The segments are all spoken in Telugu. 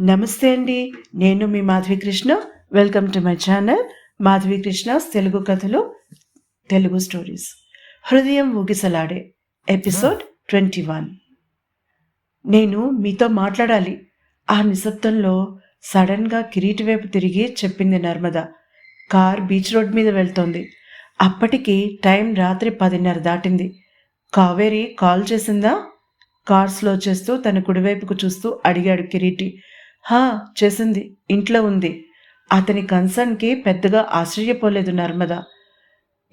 నమస్తే అండి. నేను మీ Madhavi Krishna. Welcome to my channel Madhavi Krishna Telugu కథలు తెలుగు స్టోరీస్ హృదయం ఊగిసలాడే ఎపిసోడ్ ట్వంటీ వన్ నేను మీతో మాట్లాడాలి. ఆ నిశ్శబ్దంలో సడన్గా కిరీటి వైపు తిరిగి చెప్పింది నర్మద. కార్ బీచ్ రోడ్ మీద వెళ్తోంది. అప్పటికి టైం రాత్రి పదిన్నర దాటింది. కావేరి కాల్ చేసిందా? కార్ స్లో చేస్తూ తన కుడివైపుకు చూస్తూ అడిగాడు కిరీటి. హా చేసింది. ఇంట్లో ఉంది. అతని కన్సర్న్కి పెద్దగా ఆశ్చర్యపోలేదు నర్మద.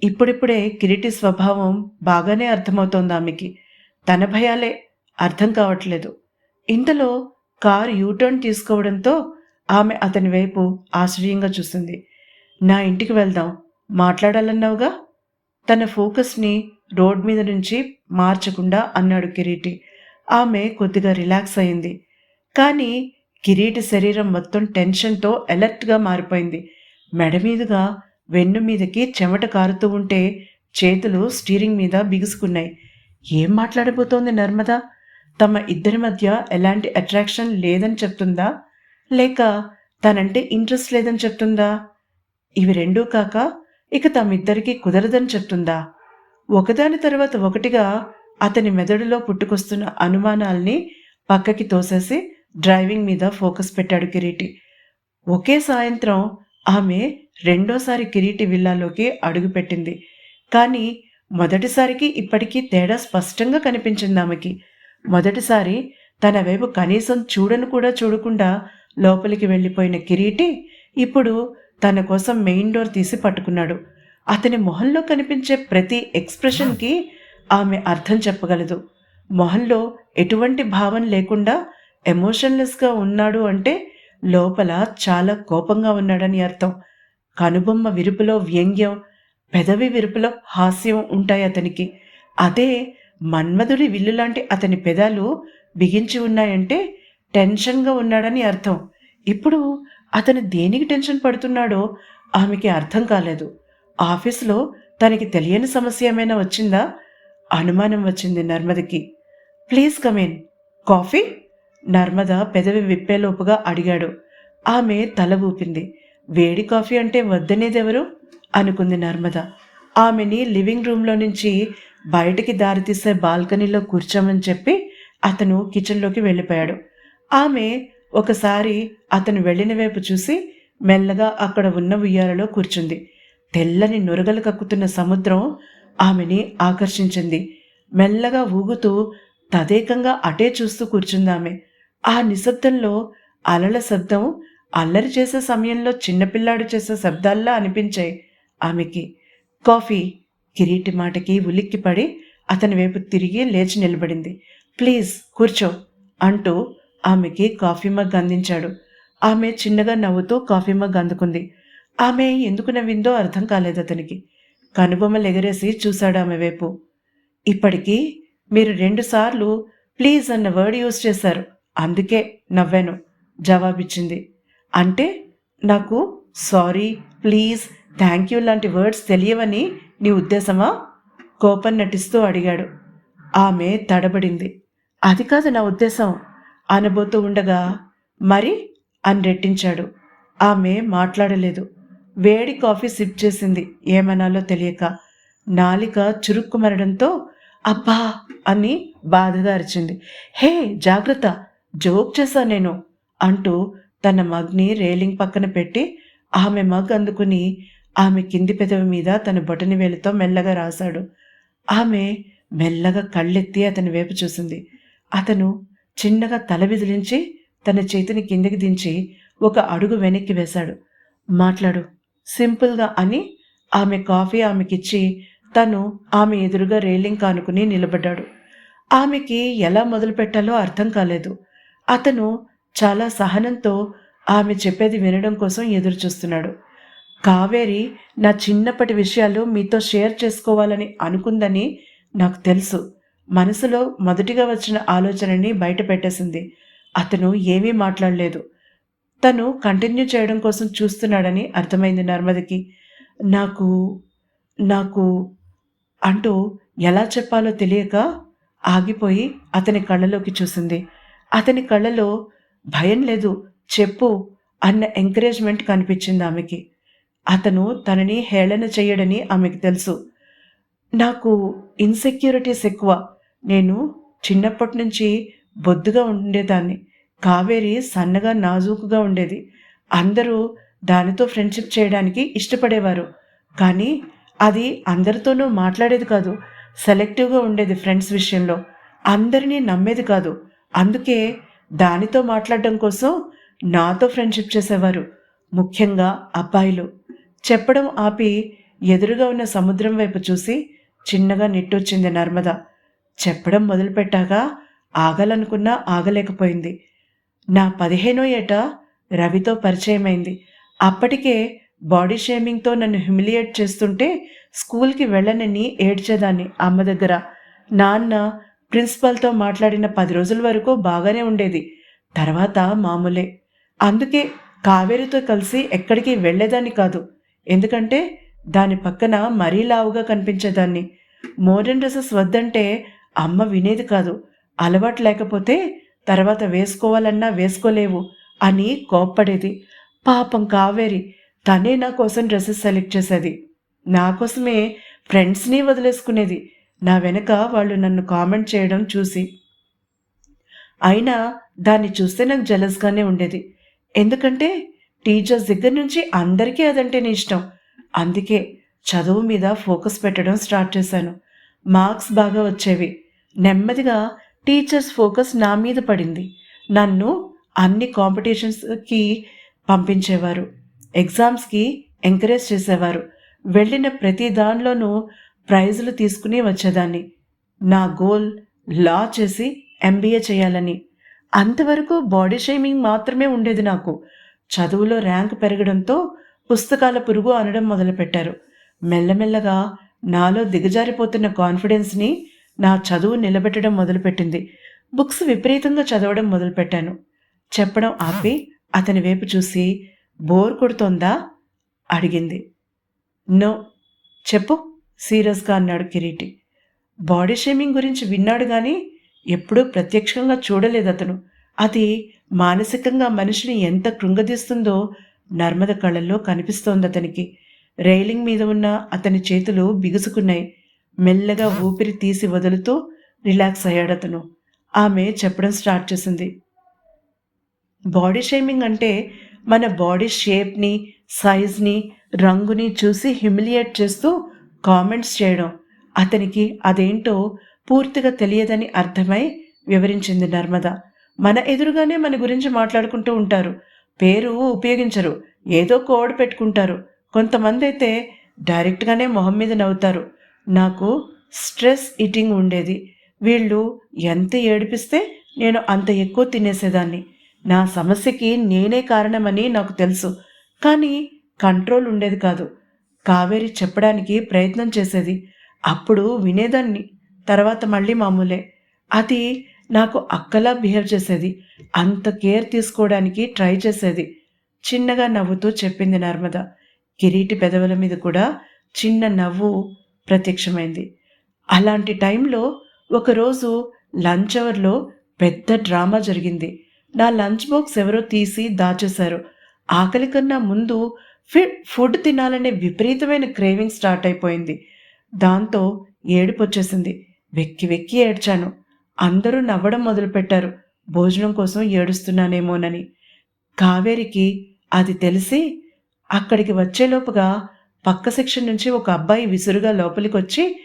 ఇప్పుడిప్పుడే కిరీటి స్వభావం బాగానే అర్థమవుతోంది ఆమెకి. తన భయాలే అర్థం కావట్లేదు. ఇంతలో కారు యూటర్న్ తీసుకోవడంతో ఆమె అతని వైపు ఆశ్చర్యంగా చూసింది. నా ఇంటికి వెళ్దాం. మాట్లాడాలన్నావుగా? తన ఫోకస్ని రోడ్ మీద నుంచి మార్చకుండా అన్నాడు కిరీటి. ఆమె కొద్దిగా రిలాక్స్ అయింది. కానీ కిరీట శరీరం మొత్తం టెన్షన్తో అలర్ట్గా మారిపోయింది. మెడ మీదుగా వెన్ను మీదకి చెమట కారుతూ ఉంటే చేతులు స్టీరింగ్ మీద బిగుసుకున్నాయి. ఏం మాట్లాడబోతోంది నర్మద? తమ ఇద్దరి మధ్య ఎలాంటి అట్రాక్షన్ లేదని చెప్తుందా? లేక తనంటే ఇంట్రెస్ట్ లేదని చెప్తుందా? ఇవి రెండూ కాక ఇక తమిద్దరికీ కుదరదని చెప్తుందా? ఒకదాని తర్వాత ఒకటిగా అతని మెదడులో పుట్టుకొస్తున్న అనుమానాల్ని పక్కకి తోసేసి డ్రైవింగ్ మీద ఫోకస్ పెట్టాడు కిరీటి. ఒకే సాయంత్రం ఆమె రెండోసారి కిరీటి విల్లాలోకి అడుగుపెట్టింది కానీ మొదటిసారికి ఇప్పటికీ తేడా స్పష్టంగా కనిపించింది ఆమెకి. మొదటిసారి తన వైపు కనీసం చూడను కూడా చూడకుండా లోపలికి వెళ్ళిపోయిన కిరీటి ఇప్పుడు తన కోసం మెయిన్ డోర్ తీసి పట్టుకున్నాడు. అతని మొహంలో కనిపించే ప్రతి ఎక్స్ప్రెషన్కి ఆమె అర్థం చెప్పగలదు. మొహంలో ఎటువంటి భావం లేకుండా ఎమోషన్లెస్గా ఉన్నాడు అంటే లోపల చాలా కోపంగా ఉన్నాడని అర్థం. కనుబొమ్మ విరుపులో వ్యంగ్యం పెదవి విరుపులో హాస్యం ఉంటాయి అతనికి. అదే మన్మధుడి విల్లు లాంటి అతని పెదాలు బిగించి ఉన్నాయంటే టెన్షన్గా ఉన్నాడని అర్థం. ఇప్పుడు అతను దేనికి టెన్షన్ పడుతున్నాడో ఆమెకి అర్థం కాలేదు. ఆఫీసులో తనకి తెలియని సమస్య ఏమైనా వచ్చిందా? అనుమానం వచ్చింది నర్మదకి. Please come in. Coffee? Narmada పెదవి విప్పేలోపుగా అడిగాడు. ఆమె తల ఊపింది. వేడి కాఫీ అంటే వద్దనేదెవరు? అనుకుంది నర్మద. ఆమెని లివింగ్ రూమ్లో నుంచి బయటికి దారితీసే బాల్కనీలో కూర్చోమని చెప్పి అతను కిచెన్లోకి వెళ్ళిపోయాడు. ఆమె ఒకసారి అతను వెళ్ళిన వైపు చూసి మెల్లగా అక్కడ ఉన్న ఉయ్యాలలో కూర్చుంది. తెల్లని నురగలు కక్కుతున్న సముద్రం ఆమెని ఆకర్షించింది. మెల్లగా ఊగుతూ తదేకంగా అటే చూస్తూ కూర్చుందామె. ఆ నిశ్శబ్దంలో అలల శబ్దం అల్లరి చేసే సమయంలో చిన్నపిల్లాడు చేసే శబ్దాల్లా అనిపించాయి ఆమెకి. కాఫీ కిరీటి మాటకి ఉలిక్కిపడి అతని వైపు తిరిగి లేచి నిలబడింది. ప్లీజ్ కూర్చో అంటూ ఆమెకి కాఫీ మగ్ అందించాడు. ఆమె చిన్నగా నవ్వుతూ కాఫీ మగ్ అందుకుంది. ఆమె ఎందుకు నవ్విందో అర్థం కాలేదు అతనికి. కనుబొమ్మలు ఎగరేసి చూశాడు ఆమె వైపు. ఇప్పటికీ మీరు రెండుసార్లు ప్లీజ్ అన్న వర్డ్ యూజ్ చేశారు. అందుకే నవ్వాను. జవాబిచ్చింది. అంటే నాకు సారీ ప్లీజ్ థ్యాంక్ యూ లాంటి వర్డ్స్ తెలియవని నీ ఉద్దేశమా? కోపం నటిస్తూ అడిగాడు. ఆమె తడబడింది. అది కాదు నా ఉద్దేశం. అనబోతూ ఉండగా మరి అని రెట్టించాడు. ఆమె మాట్లాడలేదు. వేడి కాఫీ సిప్ చేసింది. ఏమనాలో తెలియక నాలిక చురుక్కుమరడంతో అబ్బా అని బాధగా అరిచింది. హే జాగ్రత్త. జోక్ చేశా నేను అంటూ తన మగ్ని రేలింగ్ పక్కన పెట్టి ఆమె మగ్ అందుకుని ఆమె కింది పెదవి మీద తన బొటని వేలుతో మెల్లగా రాశాడు. ఆమె మెల్లగా కళ్ళెత్తి అతని వైపు చూసింది. అతను చిన్నగా తల విదిలించి తన చేతిని కిందికి దించి ఒక అడుగు వెనక్కి వేశాడు. మాట్లాడు. సింపుల్గా అని ఆమె కాఫీ ఆమెకిచ్చి తను ఆమె ఎదురుగా రేలింగ్ కానుకుని నిలబడ్డాడు. ఆమెకి ఎలా మొదలు పెట్టాలో అర్థం కాలేదు. అతను చాలా సహనంతో ఆమె చెప్పేది వినడం కోసం ఎదురు చూస్తున్నాడు కావేరి నా చిన్నప్పటి విషయాలు మీతో షేర్ చేసుకోవాలని అనుకుందని నాకు తెలుసు. మనసులో మొదటిగా వచ్చిన ఆలోచనని బయట పెట్టేసింది. అతను ఏమీ మాట్లాడలేదు. తను కంటిన్యూ చేయడం కోసం చూస్తున్నాడని అర్థమైంది నర్మదకి. నాకు నాకు అంటూ ఎలా చెప్పాలో తెలియక ఆగిపోయి అతని కళ్ళలోకి చూసింది. అతని కళ్ళలో భయం లేదు చెప్పు అన్న ఎంకరేజ్మెంట్ కనిపించింది ఆమెకి. అతను తనని హేళన చేయడని ఆమెకు తెలుసు. నాకు ఇన్సెక్యూరిటీస్ ఎక్కువ. నేను చిన్నప్పటి నుంచి బొద్దుగా ఉండేదాన్ని. కావేరి సన్నగా నాజూకుగా ఉండేది. అందరూ దానితో ఫ్రెండ్షిప్ చేయడానికి ఇష్టపడేవారు. కానీ అది అందరితోనూ మాట్లాడేది కాదు. సెలెక్టివ్గా ఉండేది ఫ్రెండ్స్ విషయంలో. అందరినీ నమ్మేది కాదు. అందుకే దానితో మాట్లాడడం కోసం నాతో ఫ్రెండ్షిప్ చేసేవారు ముఖ్యంగా అబ్బాయిలు. చెప్పడం ఆపి ఎదురుగా ఉన్న సముద్రం వైపు చూసి చిన్నగా నిట్టొచ్చింది నర్మద. చెప్పడం మొదలుపెట్టాక ఆగాలనుకున్నా ఆగలేకపోయింది. నా పదిహేనో ఏట రవితో పరిచయమైంది. అప్పటికే బాడీ షేమింగ్తో నన్ను హ్యూమిలియేట్ చేస్తుంటే స్కూల్కి వెళ్ళనని ఏడ్చేదాన్ని అమ్మ దగ్గర. నాన్న ప్రిన్సిపల్తో మాట్లాడిన పది రోజుల వరకు బాగానే ఉండేది. తర్వాత మామూలే. అందుకే కావేరితో కలిసి ఎక్కడికి వెళ్ళేదాన్ని కాదు. ఎందుకంటే దాని పక్కన మరీ లావుగా కనిపించేదాన్ని. మోడర్న్ డ్రెస్సెస్ వద్దంటే అమ్మ వినేది కాదు. అలవాటు లేకపోతే తర్వాత వేసుకోవాలన్నా వేసుకోలేవు అని కోప్పడేది. పాపం కావేరి తనే నా కోసం డ్రెస్సెస్ సెలెక్ట్ చేసేది. నా కోసమే ఫ్రెండ్స్ని వదిలేసుకునేది. నా వెనక వాళ్ళు నన్ను కామెంట్ చేయడం చూసి. అయినా దాన్ని చూస్తే నాకు జలస్గానే ఉండేది. ఎందుకంటే టీచర్స్ దగ్గర నుంచి అందరికీ అదంటేనే ఇష్టం. అందుకే చదువు మీద ఫోకస్ పెట్టడం స్టార్ట్ చేశాను. మార్క్స్ బాగా వచ్చేవి. నెమ్మదిగా టీచర్స్ ఫోకస్ నా మీద పడింది. నన్ను అన్ని కాంపిటీషన్స్కి పంపించేవారు. ఎగ్జామ్స్కి ఎంకరేజ్ చేసేవారు. వెళ్ళిన ప్రతి దానిలోనూ ప్రైజులు తీసుకుని వచ్చేదాన్ని. నా గోల్ లా చేసి ఎంబీఏ చేయాలని. అంతవరకు బాడీ షేమింగ్ మాత్రమే ఉండేది నాకు. చదువులో ర్యాంక్ పెరగడంతో పుస్తకాల పురుగు అనడం మొదలుపెట్టారు. మెల్లమెల్లగా నాలో దిగజారిపోతున్న కాన్ఫిడెన్స్ని నా చదువు నిలబెట్టడం మొదలుపెట్టింది. బుక్స్ విపరీతంగా చదవడం మొదలుపెట్టాను. చెప్పడం ఆపి అతని వైపు చూసి బోర్ కొడుతోందా? అడిగింది. నో. చెప్పు. సీరియస్గా అన్నాడు కిరీటి. బాడీ షేమింగ్ గురించి విన్నాడు కానీ ఎప్పుడూ ప్రత్యక్షంగా చూడలేదు అతను. అది మానసికంగా మనిషిని ఎంత కృంగదీస్తుందో నర్మద కళ్ళల్లో కనిపిస్తోంది అతనికి. రైలింగ్ మీద ఉన్న అతని చేతులు బిగుసుకున్నాయి. మెల్లగా ఊపిరి తీసి వదులుతూ రిలాక్స్ అయ్యాడు అతను. ఆమె చెప్పడం స్టార్ట్ చేసింది. బాడీ షేమింగ్ అంటే మన బాడీ షేప్ని సైజ్ని రంగుని చూసి హ్యూమిలియేట్ చేస్తూ కామెంట్స్ చేయడం అతనికి అదేంటో పూర్తిగా తెలియదని అర్థమై వివరించింది నర్మద. మన ఎదురుగానే మన గురించి మాట్లాడుకుంటూ ఉంటారు. పేరు ఉపయోగించరు. ఏదో కోడ్ పెట్టుకుంటారు. కొంతమంది అయితే డైరెక్ట్గానే మొహం మీద నవ్వుతారు. నాకు స్ట్రెస్ ఈటింగ్ ఉండేది. వీళ్ళు ఎంత ఏడిపిస్తే నేను అంత ఎక్కువ తినేసేదాన్ని. నా సమస్యకి నేనే కారణమని నాకు తెలుసు. కానీ కంట్రోల్ ఉండేది కాదు. కావేరి చెప్పడానికి ప్రయత్నం చేసేది. అప్పుడు వినేదాన్ని. తర్వాత మళ్ళీ మామూలే. అది నాకు అక్కలా బిహేవ్ చేసేది. అంత కేర్ తీసుకోవడానికి ట్రై చేసేది. చిన్నగా నవ్వుతూ చెప్పింది నర్మద. కిరీటి పెదవుల మీద కూడా చిన్న నవ్వు ప్రత్యక్షమైంది. అలాంటి టైంలో ఒకరోజు లంచ్ అవర్లో పెద్ద డ్రామా జరిగింది. నా లంచ్ బాక్స్ ఎవరో తీసి దాచేశారు. ఆకలి కన్నా ముందు ఫుడ్ తినాలనే విపరీతమైన క్రేవింగ్ స్టార్ట్ అయిపోయింది. దాంతో ఏడుపు వచ్చేసింది. వెక్కి వెక్కి ఏడ్చాను. అందరూ నవ్వడం మొదలుపెట్టారు. భోజనం కోసం ఏడుస్తున్నానేమోనని. కావేరికి అది తెలిసి అక్కడికి వచ్చేలోపుగా పక్క సెక్షన్ నుంచి ఒక అబ్బాయి విసురుగా లోపలికి వచ్చి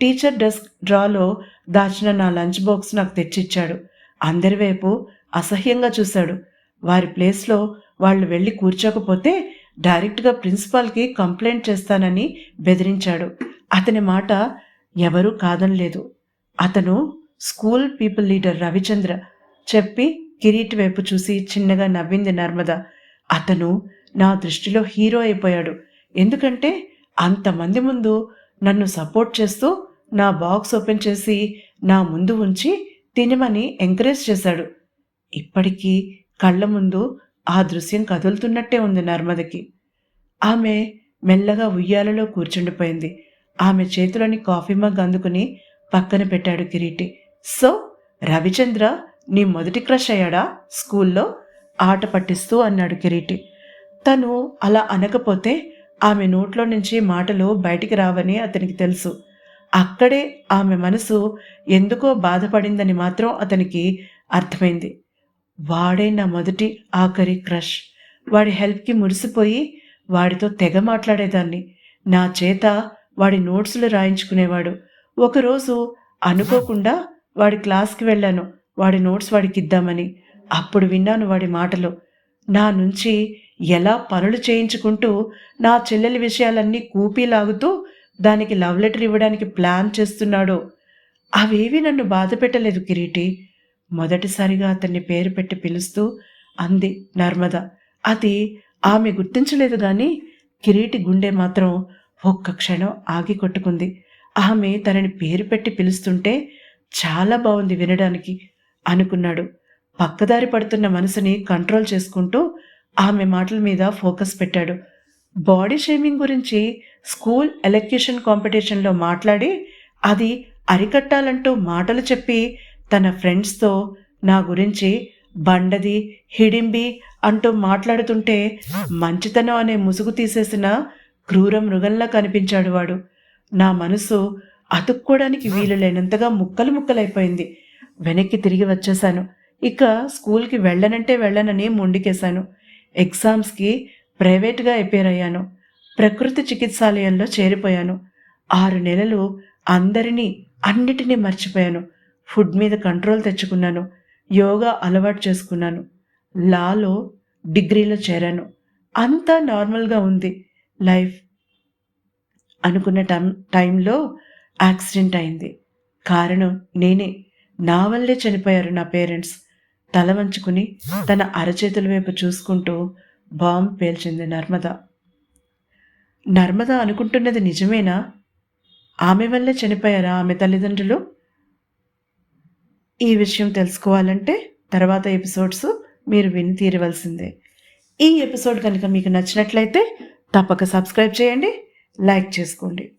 టీచర్ డెస్క్ డ్రాలో దాచిన నా లంచ్ బాక్స్ నాకు తెచ్చిచ్చాడు. అందరి వైపు అసహ్యంగా చూశాడు. వారి ప్లేస్లో వాళ్ళు వెళ్ళి కూర్చోకపోతే డైరెక్ట్గా ప్రిన్సిపాల్కి కంప్లైంట్ చేస్తానని బెదిరించాడు. అతని మాట ఎవరూ కాదనలేదు అతను స్కూల్ పీపుల్ లీడర్ రవిచంద్ర చెప్పి కిరీట్ వైపు చూసి చిన్నగా నవ్వింది నర్మద. అతను నా దృష్టిలో హీరో అయిపోయాడు. ఎందుకంటే అంతమంది ముందు నన్ను సపోర్ట్ చేస్తూ నా బాక్స్ ఓపెన్ చేసి నా ముందు ఉంచి తినమని ఎంకరేజ్ చేశాడు. ఇప్పటికీ కళ్ళ ముందు ఆ దృశ్యం కదులుతున్నట్టే ఉంది నర్మదకి. ఆమె మెల్లగా ఉయ్యాలలో కూర్చుండిపోయింది. ఆమె చేతిలోని కాఫీ మగ్ అందుకుని పక్కన పెట్టాడు కిరీటి. సో రవిచంద్ర నీ మొదటి క్రష్ అయ్యాడా? స్కూల్లో? ఆట పట్టిస్తూ అన్నాడు కిరీటి. తను అలా అనకపోతే ఆమె నోట్లో నుంచి మాటలు బయటికి రావని అతనికి తెలుసు. అక్కడే ఆమె మనసు ఎందుకో బాధపడిందని మాత్రం అతనికి అర్థమైంది. వాడే నా మొదటి ఆఖరి క్రష్. వాడి హెల్ప్కి మురిసిపోయి వాడితో తెగ మాట్లాడేదాన్ని. నా చేత వాడి నోట్సులు రాయించుకునేవాడు. ఒకరోజు అనుకోకుండా వాడి క్లాస్కి వెళ్ళాను. వాడి నోట్స్ వాడికి ఇద్దామని. అప్పుడు విన్నాను వాడి మాటలు. నా నుంచి ఎలా పనులు చేయించుకుంటూ నా చెల్లెలి విషయాలన్నీ కూపీలాగుతూ దానికి లవ్ లెటర్ ఇవ్వడానికి ప్లాన్ చేస్తున్నాడో. అవేవి నన్ను బాధ పెట్టలేదు కిరీటి. మొదటిసారిగా అతన్ని పేరు పెట్టి పిలుస్తూ అంది నర్మద. అది ఆమె గుర్తించలేదు కానీ కిరీటి గుండె మాత్రం ఒక్క క్షణం ఆగి కొట్టుకుంది. ఆమె తనని పేరు పెట్టి పిలుస్తుంటే చాలా బాగుంది వినడానికి అనుకున్నాడు. పక్కదారి పడుతున్న మనసుని కంట్రోల్ చేసుకుంటూ ఆమె మాటల మీద ఫోకస్ పెట్టాడు. బాడీ షేమింగ్ గురించి స్కూల్ ఎలక్యూషన్ కాంపిటీషన్లో మాట్లాడి అది అరికట్టాలంటూ మాటలు చెప్పి తన ఫ్రెండ్స్తో నా గురించి బండది హిడింబి అంటూ మాట్లాడుతుంటే మంచితనం అనే ముసుగు తీసేసిన క్రూర మృగంలా కనిపించాడు వాడు. నా మనసు అతుక్కోవడానికి వీలు లేనంతగా ముక్కలు ముక్కలైపోయింది. వెనక్కి తిరిగి వచ్చేశాను. ఇక స్కూల్కి వెళ్ళనంటే వెళ్ళనని ముండికేశాను. ఎగ్జామ్స్కి ప్రైవేట్గా అపేర్ అయ్యాను ప్రకృతి చికిత్సాలయంలో చేరిపోయాను. ఆరు నెలలు అందరినీ అన్నిటినీ మర్చిపోయాను. ఫుడ్ మీద కంట్రోల్ తెచ్చుకున్నాను. యోగా అలవాటు చేసుకున్నాను. లాలో డిగ్రీలో చేరాను. అంతా నార్మల్గా ఉంది లైఫ్ అనుకున్న టైం టైంలో యాక్సిడెంట్ అయింది. కారణం నేనే. నా వల్లే చనిపోయారు నా పేరెంట్స్. తల వంచుకుని తన అరచేతుల వైపు చూసుకుంటూ బాంబ్ పేల్చింది నర్మద. నర్మద అనుకుంటున్నది నిజమేనా? ఆమె వల్లే చనిపోయారా ఆమె తల్లిదండ్రులు? ఈ విషయం తెలుసుకోవాలంటే తర్వాత ఎపిసోడ్స్ మీరు విని తీరవలసిందే. ఈ ఎపిసోడ్ కనుక మీకు నచ్చినట్లయితే తప్పక సబ్స్క్రైబ్ చేయండి లైక్ చేసుకోండి.